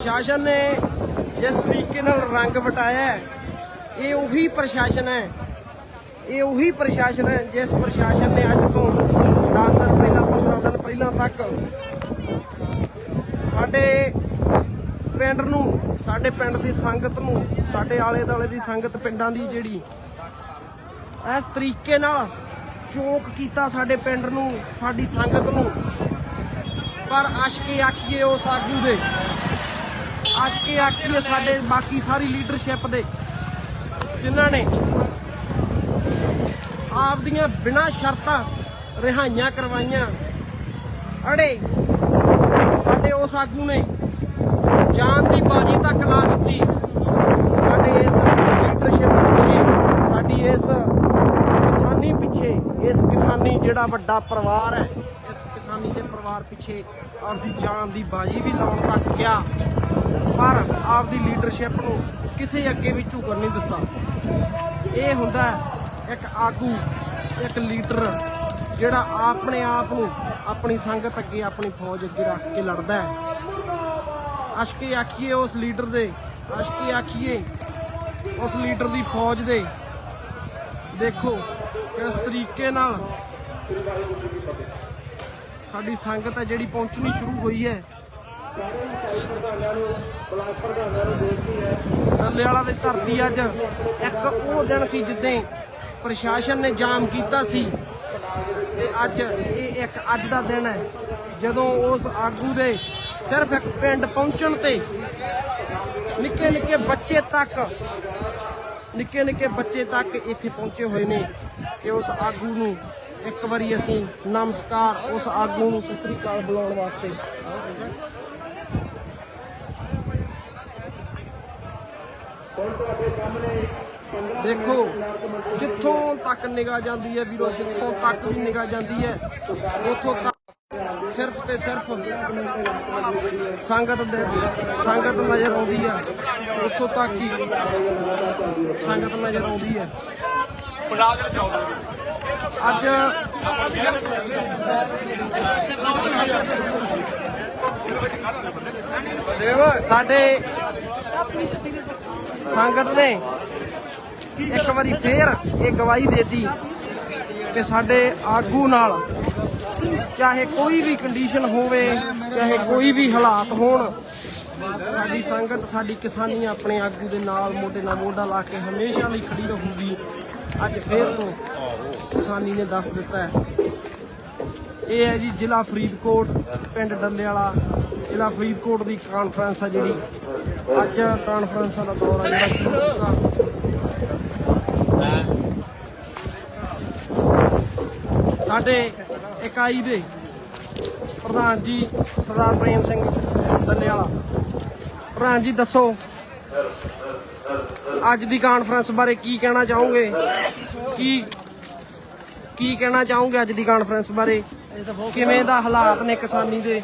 ਪ੍ਰਸ਼ਾਸਨ ਨੇ ਜਿਸ ਤਰੀਕੇ ਨਾਲ ਰੰਗ ਵਟਾਇਆ ਇਹ ਉਹੀ ਪ੍ਰਸ਼ਾਸਨ ਹੈ। ਇਹ ਉਹੀ ਪ੍ਰਸ਼ਾਸਨ ਹੈ ਜਿਸ ਪ੍ਰਸ਼ਾਸਨ ਨੇ ਅੱਜ ਤੋਂ 10 ਦਿਨ ਪਹਿਲਾਂ 15 ਦਿਨ ਪਹਿਲਾਂ ਤੱਕ ਸਾਡੇ ਪਿੰਡ ਨੂੰ, ਸਾਡੇ ਪਿੰਡ ਦੀ ਸੰਗਤ ਨੂੰ, ਸਾਡੇ ਆਲੇ ਦੁਆਲੇ ਦੀ ਸੰਗਤ ਪਿੰਡਾਂ ਦੀ ਜਿਹੜੀ ਇਸ ਤਰੀਕੇ ਨਾਲ ਚੋਕ ਕੀਤਾ ਸਾਡੇ ਪਿੰਡ ਨੂੰ, ਸਾਡੀ ਸੰਗਤ ਨੂੰ। ਪਰ ਅਸ਼ਕੇ ਆਖੀਏ ਉਸ ਆਗੂ ਦੇ। ਅਸ਼ਕੇ ਆਖੀਏ ਸਾਡੇ ਬਾਕੀ ਸਾਰੀ ਲੀਡਰਸ਼ਿਪ ਦੇ। ਜਿਨ੍ਹਾਂ ਨੇ ਆਪਦੀਆਂ ਬਿਨਾਂ ਸ਼ਰਤਾਂ ਰਿਹਾਈਆਂ ਕਰਵਾਈਆਂ। ਅੜੇ ਸਾਡੇ ਉਸ ਆਗੂ ਨੇ ਜਾਨ ਦੀ ਬਾਜੀ ਤੱਕ ਲਾ ਦਿੱਤੀ। ਸਾਡੇ ਇਸ ਲੀਡਰਸ਼ਿਪ ਪਿੱਛੇ ਸਾਡੀ ਇਸ ਕਿਸਾਨੀ ਪਿੱਛੇ ਇਸ ਕਿਸਾਨੀ ਜਿਹੜਾ ਵੱਡਾ ਪਰਿਵਾਰ ਹੈ ਇਸ ਕਿਸਾਨੀ ਦੇ ਪਰਿਵਾਰ ਪਿੱਛੇ ਆਪਦੀ ਜਾਨ ਦੀ ਬਾਜੀ ਵੀ ਲਾਉਣ ਤੱਕ ਗਿਆ। ਪਰ ਆਪਦੀ ਲੀਡਰਸ਼ਿਪ ਨੂੰ ਕਿਸੇ ਅੱਗੇ ਵੀ ਝੁਕਣ ਨਹੀਂ ਦਿੱਤਾ। ਇਹ ਹੁੰਦਾ ਇੱਕ ਆਗੂ, ਇੱਕ ਲੀਡਰ ਜਿਹੜਾ ਆਪਣੇ ਆਪ ਨੂੰ ਆਪਣੀ ਸੰਗਤ ਅੱਗੇ ਆਪਣੀ ਫੌਜ ਅੱਗੇ ਰੱਖ ਕੇ ਲੜਦਾ ਹੈ। ਅਸ਼ਕੇ ਆਖੀਏ ਉਸ ਲੀਡਰ ਦੇ? ਅਸ਼ਕੇ ਆਖੀਏ ਉਸ ਲੀਡਰ ਦੀ ਫੌਜ ਦੇ? ਦੇਖੋ, ਕਿਸ ਤਰੀਕੇ ਨਾਲ ਸਾਡੀ ਸੰਗਤ ਹੈ ਜਿਹੜੀ ਪਹੁੰਚਣੀ ਸ਼ੁਰੂ ਹੋਈ ਹੈ। ਡੱਲੇ ਵਾਲਾ ਦੀ ਧਰਤੀ ਅੱਜ, ਇੱਕ ਉਹ ਦਿਨ ਸੀ ਜਿੱਦਾਂ ਪ੍ਰਸ਼ਾਸਨ ਨੇ ਜਾਮ ਕੀਤਾ ਸੀ। ਤੇ ਅੱਜ ਇਹ ਇੱਕ ਅੱਜ ਦਾ ਦਿਨ ਹੈ। ਜਦੋਂ ਉਸ ਆਗੂ ਦੇ ਸਿਰਫ ਇੱਕ ਪਿੰਡ ਪਹੁੰਚਣ ਤੇ ਨਿੱਕੇ ਨਿੱਕੇ ਬੱਚੇ ਤੱਕ, ਨਿੱਕੇ ਨਿੱਕੇ ਬੱਚੇ ਤੱਕ ਇੱਥੇ ਪਹੁੰਚੇ ਹੋਏ ਨੇ ਕਿ ਉਸ ਆਗੂ ਨੂੰ ਇੱਕ ਵਾਰੀ ਅਸੀਂ ਨਮਸਕਾਰ ਉਸ ਆਗੂ ਨੂੰ ਸਤਿ ਸ੍ਰੀ ਅਕਾਲ ਬੁਲਾਉਣ ਵਾਸਤੇ। ਦੇਖੋ, ਜਿੱਥੋਂ ਤੱਕ ਨਿਗਾਹ ਜਾਂਦੀ ਹੈ ਵੀਰੋ, ਜਿੱਥੋਂ ਤੱਕ ਵੀ ਨਿਗਾਹ ਜਾਂਦੀ ਹੈ, ਉਥੋਂ ਤੱਕ ਸਿਰਫ ਤੇ ਸਿਰਫ ਸੰਗਤ ਦੇ, ਸੰਗਤ ਨਜ਼ਰ ਆਉਂਦੀ ਹੈ, ਉਥੋਂ ਤੱਕ ਹੀ ਸੰਗਤ ਨਜ਼ਰ ਆਉਂਦੀ ਹੈ। ਅੱਜ ਸਾਡੇ ਸੰਗਤ ਨੇ ਇੱਕ ਵਾਰੀ ਫੇਰ ਇਹ ਗਵਾਹੀ ਦੇਤੀ ਕਿ ਸਾਡੇ ਆਗੂ ਨਾਲ ਚਾਹੇ ਕੋਈ ਵੀ ਕੰਡੀਸ਼ਨ ਹੋਵੇ, ਚਾਹੇ ਕੋਈ ਵੀ ਹਾਲਾਤ ਹੋਣ, ਸਾਡੀ ਸੰਗਤ, ਸਾਡੀ ਕਿਸਾਨੀ ਆਪਣੇ ਆਗੂ ਦੇ ਨਾਲ, ਮੋਢੇ ਨਾਲ ਮੋਢਾ ਲਾ ਕੇ ਹਮੇਸ਼ਾ ਲਈ ਖੜੀ ਰਹੂਗੀ। ਅੱਜ ਫੇਰ ਤੋਂ ਕਿਸਾਨੀ ਨੇ ਦੱਸ ਦਿੱਤਾ ਹੈ ਇਹ ਹੈ ਜੀ ਜ਼ਿਲ੍ਹਾ ਫਰੀਦਕੋਟ, ਪਿੰਡ ਡੱਲੇ ਵਾਲਾ ਜ਼ਿਲ੍ਹਾ ਫਰੀਦਕੋਟ ਦੀ ਕਾਨਫਰੰਸ ਆ ਜਿਹੜੀ। ਅੱਜ ਕਾਨਫਰੰਸਾਂ ਦਾ ਦੌਰ ਆ ਜਿਹੜਾ ਸ਼ੁਰੂ ਕੀਤਾ। ਸਾਡੇ ਇਕਾਈ ਦੇ ਪ੍ਰਧਾਨ ਜੀ ਸਰਦਾਰ ਪ੍ਰੇਮ ਸਿੰਘ ਡੱਲੇ ਵਾਲਾ ਪ੍ਰਧਾਨ ਜੀ, ਦੱਸੋ, ਅੱਜ ਦੀ ਕਾਨਫਰੰਸ ਬਾਰੇ ਕੀ ਕਹਿਣਾ ਚਾਹੋਗੇ? ਕੀ ਕੀ ਕਹਿਣਾ ਚਾਹੋਗੇ ਅੱਜ ਦੀ ਕਾਨਫਰੰਸ ਬਾਰੇ? ਕਿਵੇਂ ਦਾ ਹਾਲਾਤ ਨੇ ਕਿਸਾਨੀ ਦੇ?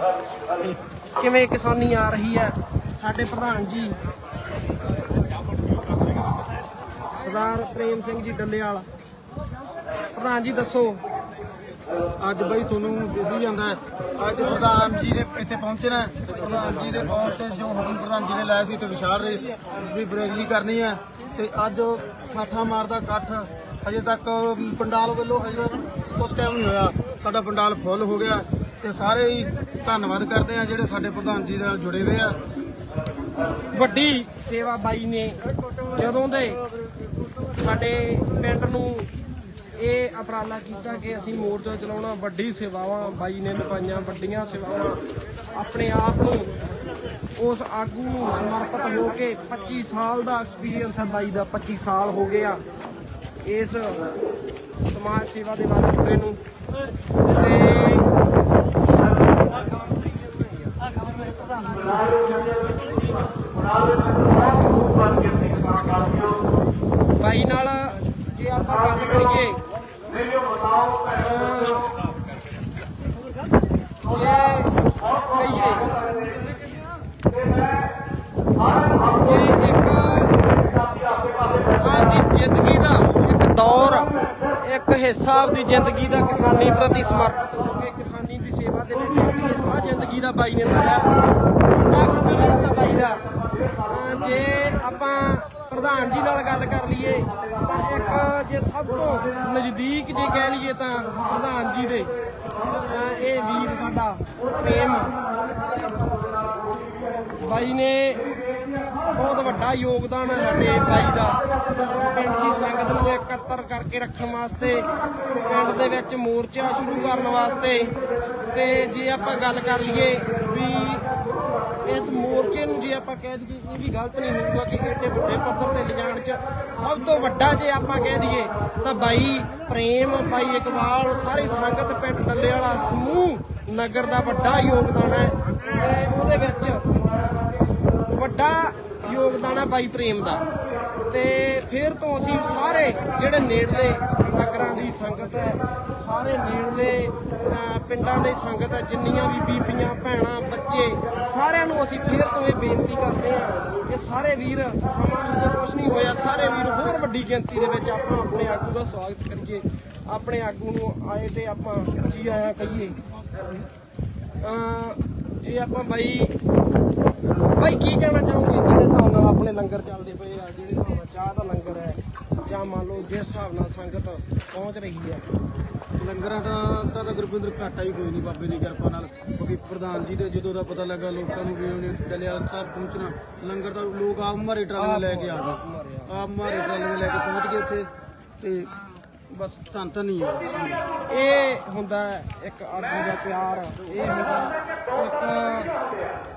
ਕਿਵੇਂ ਕਿਸਾਨੀ ਆ ਰਹੀ ਹੈ? ਸਾਡੇ ਪ੍ਰਧਾਨ ਜੀ, ਸਰਦਾਰ ਪ੍ਰੇਮ ਸਿੰਘ ਜੀ ਡੱਲੇਵਾਲ। ਪ੍ਰਧਾਨ ਜੀ, ਦੱਸੋ। ਅੱਜ ਬਈ ਤੁਹਾਨੂੰ ਦਿਸੀ ਜਾਂਦਾ ਅੱਜ ਪ੍ਰਧਾਨ ਜੀ ਨੇ ਇੱਥੇ ਪਹੁੰਚਣਾ ਹੈ ਪ੍ਰਧਾਨ ਜੀ ਦੇ ਆਉਣ ਤੇ ਜੋ ਹੁਕਮ ਪ੍ਰਧਾਨ ਜੀ ਨੇ ਲਾਇਆ ਸੀ ਤੇ ਵਿਸ਼ਾਲ ਰੇ ਦੀ ਬਰੇਗਲੀ ਕਰਨੀ ਹੈ ਤੇ ਅੱਜ ਠਾਠਾ ਮਾਰਦਾ ਇਕੱਠ ਹਜੇ ਤੱਕ ਪੰਡਾਲ ਵੱਲੋਂ ਹਜੇ ਉਸ ਟਾਈਮ ਨਹੀਂ ਹੋਇਆ। ਸਾਡਾ ਪੰਡਾਲ ਫੁੱਲ ਹੋ ਗਿਆ ਤੇ ਸਾਰੇ ਹੀ ਧੰਨਵਾਦ ਕਰਦੇ ਆ ਜਿਹੜੇ ਸਾਡੇ ਪ੍ਰਧਾਨ ਜੀ ਦੇ ਨਾਲ ਜੁੜੇ ਹੋਏ ਆ। ਵੱਡੀ ਸੇਵਾ ਬਾਈ ਨੇ ਜਦੋਂ ਦੇ ਸਾਡੇ ਪਿੰਡ ਨੂੰ ਇਹ ਉਪਰਾਲਾ ਕੀਤਾ ਕਿ ਅਸੀਂ ਮੋਰਚਾ ਚਲਾਉਣਾ, ਵੱਡੀ ਸੇਵਾਵਾਂ ਬਾਈ ਨੇ ਨਿਭਾਈਆਂ, ਵੱਡੀਆਂ ਸੇਵਾਵਾਂ ਆਪਣੇ ਆਪ ਨੂੰ ਉਸ ਆਗੂ ਨੂੰ ਸਮਰਪਿਤ ਹੋ ਕੇ 25 ਸਾਲ ਦਾ ਐਕਸਪੀਰੀਅੰਸ ਹੈ ਬਾਈ ਦਾ 25 ਸਾਲ ਹੋ ਗਏ ਆ। ਇਸ ਸਮਾਜ ਸੇਵਾ ਦੇ ਬਾਰੇ ਜੁੜੇ ਨੂੰ। ਤੇ ਬਾਈ ਨਾਲ ਜੇ ਆਪਾਂ ਗੱਲ ਕਰੀਏ। ਇਹ ਕਹੀਏ ਇਹ ਇੱਕ ਆਪਦੀ ਜ਼ਿੰਦਗੀ ਦਾ ਇੱਕ ਹਿੱਸਾ ਆਪਦੀ ਜ਼ਿੰਦਗੀ ਦਾ ਕਿਸਾਨੀ ਪ੍ਰਤੀ ਸਮਰਪਿਤ ਹੋ ਕੇ ਕਿਸਾਨੀ ਦੀ ਸੇਵਾ ਦੇ ਵਿੱਚ ਇੱਕ ਹਿੱਸਾ ਜ਼ਿੰਦਗੀ ਦਾ ਬਾਈ ਨੇ ਲਾਇਆ। ਐਕਸਪੀਰੀਅੰਸ ਬਾਈ ਦਾ। ਜੇ ਆਪਾਂ ਪ੍ਰਧਾਨ ਜੀ ਨਾਲ ਗੱਲ ਕਰ ਲਈਏ, ਤਾਂ ਇੱਕ ਜੇ ਸਭ ਤੋਂ ਨਜ਼ਦੀਕ ਜੇ ਕਹਿ ਲਈਏ ਤਾਂ ਪ੍ਰਧਾਨ ਜੀ ਦੇ ਇਹ ਵੀਰ ਸਾਡਾ ਪ੍ਰੇਮ ਬਾਈ ਨੇ ਬਹੁਤ ਵੱਡਾ ਯੋਗਦਾਨ ਹੈ ਸਾਡੇ ਬਾਈ ਦਾ। ਪਿੰਡ ਦੀ ਸੰਗਤ ਕਰਕੇ ਰੱਖਣ ਵਾਸਤੇ, ਪਿੰਡ ਦੇ ਵਿੱਚ ਮੋਰਚਾ ਸ਼ੁਰੂ ਕਰਨ ਵਾਸਤੇ। ਤੇ ਜੇ ਆਪਾਂ ਗੱਲ ਕਰ ਲਈਏ ਵੀ ਇਸ ਮੋਰਚੇ ਨੂੰ ਜੇ ਆਪਾਂ ਕਹਿ ਦਈਏ, ਇਹ ਵੀ ਗਲਤ ਨਹੀਂ ਹੋਊਗਾ ਕਿ ਏਡੇ ਵੱਡੇ ਪੱਧਰ ਤੇ ਲਿਜਾਣ ਚ ਸਭ ਤੋਂ ਵੱਡਾ ਜੇ ਆਪਾਂ ਕਹਿ ਦਈਏ, ਤਾਂ ਬਾਈ ਪ੍ਰੇਮ, ਬਾਈ ਇਕਬਾਲ, ਸਾਰੀ ਸੰਗਤ ਪਿੰਡ ਡੱਲੇ ਵਾਲਾ ਸਮੂਹ ਨਗਰ ਦਾ ਵੱਡਾ ਯੋਗਦਾਨ ਹੈ। ਉਹਦੇ ਵਿੱਚ ਵੱਡਾ ਯੋਗਦਾਨ ਹੈ ਬਾਈ ਪ੍ਰੇਮ ਦਾ। ਤੇ ਫਿਰ ਤੋਂ ਅਸੀਂ ਸਾਰੇ ਜਿਹੜੇ ਨੇੜਲੇ ਨਗਰਾਂ ਦੀ ਸੰਗਤ ਹੈ ਸਾਰੇ ਨੇੜਲੇ ਪਿੰਡਾਂ ਦੇ ਸੰਗਤ ਹੈ ਜਿੰਨੀਆਂ ਵੀ ਬੀਬੀਆਂ ਭੈਣਾਂ ਬੱਚੇ ਸਾਰਿਆਂ ਨੂੰ ਅਸੀਂ ਫਿਰ ਤੋਂ ਇਹ ਬੇਨਤੀ ਕਰਦੇ ਹਾਂ ਕਿ ਸਾਰੇ ਵੀਰ ਸਮਾਂ ਹਜੇ ਕੁਝ ਨਹੀਂ ਹੋਇਆ। ਸਾਰੇ ਵੀਰ ਹੋਰ ਵੱਡੀ ਗਿਣਤੀ ਦੇ ਵਿੱਚ ਆਪਾਂ ਆਪਣੇ ਆਗੂ ਦਾ ਸਵਾਗਤ ਕਰੀਏ। ਆਪਣੇ ਆਗੂ ਨੂੰ ਆਏ ਤੇ ਆਪਾਂ ਜੀ ਆਇਆ ਕਹੀਏ। ਅਹ, ਜੇ ਆਪਾਂ ਬਾਈ ਬਾਈ ਕੀ ਕਹਿਣਾ ਚਾਹੋਗੇ? ਜਿਹਦੇ ਹਿਸਾਬ ਨਾਲ ਆਪਣੇ ਲੰਗਰ ਚੱਲਦੇ ਪਏ ਆ? ਜਿਹੜੇ ਚਾਹ ਦਾ ਲੰਗਰ ਹੈ, ਜਾਂ ਮੰਨ ਲਓ ਜਿਸ ਹਿਸਾਬ ਨਾਲ ਸੰਗਤ ਪਹੁੰਚ ਰਹੀ ਹੈ। ਲੰਗਰਾਂ ਦਾ ਤਾਂ ਤਾਂ ਗੁਰਪਿੰਦਰ ਘਾਟਾ ਹੀ ਕੋਈ ਨਹੀਂ, ਬਾਬੇ ਦੀ ਕਿਰਪਾ ਨਾਲ, ਕਿਉਂਕਿ ਪ੍ਰਧਾਨ ਜੀ ਦੇ ਜਦੋਂ ਦਾ ਪਤਾ ਲੱਗਾ, ਲੋਕਾਂ ਨੂੰ ਵੀ ਉਹਨੇ ਡਲਿਆਲ ਸਾਹਿਬ ਪਹੁੰਚਣਾ। ਲੰਗਰ ਦਾ ਲੋਕ ਆਪ ਮਾਰੇ ਟਰਾਲੀਆਂ ਲੈ ਕੇ ਆ ਗਏ। ਆਪ ਮਾਰੇ ਟਰਾਲੀਆਂ ਲੈ ਕੇ ਪਹੁੰਚ ਗਏ ਇੱਥੇ ਤੇ ਬਸ ਧੰਨ ਧੰਨ ਹੀ ਆ। ਇਹ ਹੁੰਦਾ ਇੱਕ ਆਗੂ ਦਾ ਪਿਆਰ, ਇਹ ਹੁੰਦਾ ਇੱਕ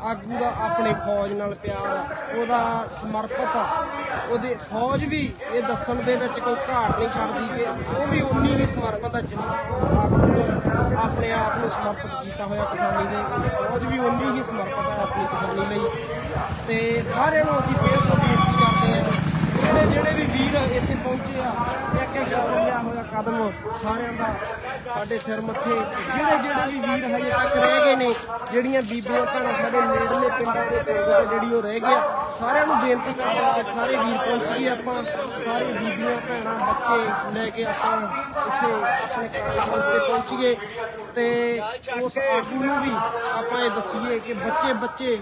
ਆਗੂ ਦਾ ਆਪਣੀ ਫੌਜ ਨਾਲ ਪਿਆਰ, ਉਹਦਾ ਸਮਰਪਿਤ ਉਹਦੀ ਫੌਜ ਵੀ ਇਹ ਦੱਸਣ ਦੇ ਵਿੱਚ ਕੋਈ ਘਾਟ ਨਹੀਂ ਛੱਡਦੀ ਕਿ ਉਹ ਵੀ ਉਨੀ ਹੀ ਸਮਰਪਿਤ ਹੈ ਜਿੰਨਾ ਆਗੂ ਨੇ ਆਪਣੇ ਆਪ ਨੂੰ ਸਮਰਪਿਤ ਕੀਤਾ ਹੋਇਆ ਕਿਸਾਨੀ ਦੇ ਉਹਦੀ ਫੌਜ ਵੀ ਉਨੀ ਹੀ ਸਮਰਪਿਤ ਹੈ ਆਪਣੀ ਕਿਸਾਨੀ ਲਈ। ਤੇ ਸਾਰਿਆਂ ਨੂੰ ਅਸੀਂ ਫੇਰ ਤੋਂ ਬੇਨਤੀ ਕਰਦੇ ਹਾਂ ਜਿਹੜੇ ਜਿਹੜੇ ਵੀ ਵੀਰ ਇੱਥੇ ਪਹੁੰਚੇ ਆ ਲਿਆ ਹੋਇਆ ਕਦਮ ਸਾਰਿਆਂ ਦਾ ਸਾਡੇ ਸਿਰ ਮੱਥੇ ਜਿਹੜੇ ਜਿਹੜੇ ਵੀ ਵੀਰ ਹਜੇ ਤੱਕ ਰਹਿ ਗਏ ਨੇ, ਜਿਹੜੀਆਂ ਬੀਬੀਆਂ ਭੈਣਾਂ ਸਾਡੇ ਨੇੜਲੇ ਪਿੰਡਾਂ ਦੇ ਸੰਗਤ ਜਿਹੜੀ ਉਹ ਰਹਿ ਗਿਆ, ਸਾਰਿਆਂ ਨੂੰ ਬੇਨਤੀ ਕਰਦੇ ਕਿ ਸਾਰੇ ਵੀਰ ਪਹੁੰਚੀਏ ਆਪਾਂ, ਸਾਰੇ ਬੀਬੀਆਂ ਭੈਣਾਂ, ਬੱਚੇ ਲੈ ਕੇ ਆਪਾਂ ਇੱਥੇ ਆਪਣੇ ਕਾਰਜ ਵਾਸਤੇ ਪਹੁੰਚੀਏ ਤੇ ਉਸ ਆਗੂ ਨੂੰ ਵੀ ਆਪਾਂ ਇਹ ਦੱਸੀਏ ਕਿ ਬੱਚੇ ਬੱਚੇ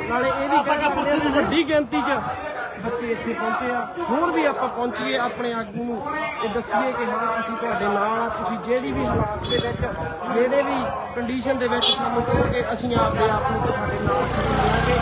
ਨਾਲੇ ਇਹ ਵੀ ਵੱਡੀ ਗਿਣਤੀ 'ਚ ਬੱਚੇ ਇੱਥੇ ਪਹੁੰਚੇ ਆ। ਹੋਰ ਵੀ ਆਪਾਂ ਪਹੁੰਚੀਏ ਆਪਣੇ ਆਗੂ ਨੂੰ ਇਹ ਦੱਸੀਏ ਕਿ ਹਾਂ, ਅਸੀਂ ਤੁਹਾਡੇ ਨਾਲ ਆ। ਤੁਸੀਂ ਜਿਹੜੀ ਵੀ ਹਾਲਾਤ ਦੇ ਵਿੱਚ, ਜਿਹੜੇ ਵੀ ਕੰਡੀਸ਼ਨ ਦੇ ਵਿੱਚ ਸਾਨੂੰ ਕਹੋਗੇ, ਅਸੀਂ ਆਪਦੇ ਆਪ ਨੂੰ ਤੁਹਾਡੇ ਨਾਲ ਖੜੇ